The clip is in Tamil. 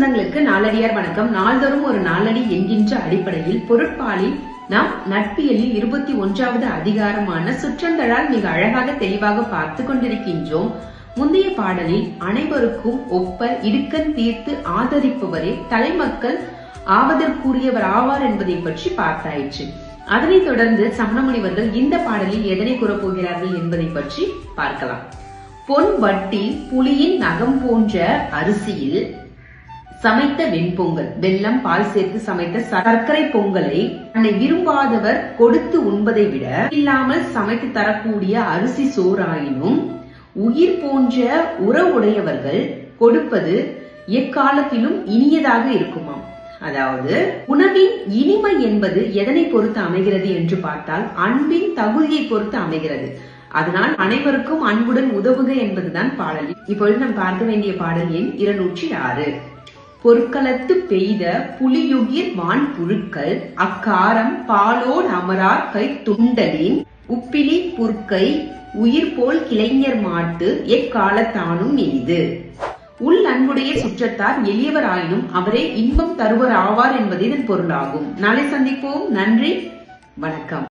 சொந்தங்களுக்கு நாளடியார் வணக்கம். நாள்தோறும் ஒரு நாளடி என்கின்ற அடிப்படையில் பொருட்பாலில் நாம் நட்பியலில் இருபத்தி ஒன்றாவது அதிகாரமான சுற்றந்தழால் மிக அழகாக தெளிவாக பார்த்து கொண்டிருக்கின்றோம். முந்தைய பாடலில் அனைவருக்கும் ஒப்ப இடுக்கன் தீர்த்து ஆதரிப்பவரே தலைமக்கள் ஆவதற்குரியவர் ஆவார் என்பதை பற்றி பார்த்தாயிற்று. அதனைத் தொடர்ந்து சமணமுனிவர்கள் இந்த பாடலில் எதனை கூறப்போகிறார்கள் என்பதை பற்றி பார்க்கலாம். பொன் வட்டி புலியின் நகம் போன்ற அரிசியில் சமைத்த வெண்பொங்கல் வெல்லம் பால் சேர்த்து சமைத்த சர்க்கரை பொங்கலை தன்னை விரும்பாதவர் கொடுத்து உண்பதை விட இல்லாமல் சமைத்து தரக்கூடிய அரிசி சோறாயினும் உயிர் போன்ற உறவுடையவர்கள் கொடுப்பது எக்காலத்திலும் இனியதாக இருக்குமாம். அதாவது உணவின் இனிமை என்பது எதனை பொறுத்து அமைகிறது என்று பார்த்தால் அன்பின் தகுதியை பொறுத்து அமைகிறது. அதனால் அனைவருக்கும் அன்புடன் உதவுக என்பதுதான் பாடல். இப்பொழுது நாம் பார்க்க வேண்டிய பாடல் எண் இருநூற்றி ஆறு. பொற்களத்து பெய்த புலியுகிர் வான் புழுக்கள் அக்காரம் பாலோன் அமரார் கை துண்டலின் உப்பிலி புற்கை உயிர் போல் கிளைஞர் மாட்டு எக்காலத்தானும் இனிது உள் அன்புடைய சுற்றத்தார் எளியவராயினும் அவரே இன்பம் தருவர் ஆவார் என்பது இதன் பொருளாகும். நாளை சந்திப்போம். நன்றி. வணக்கம்.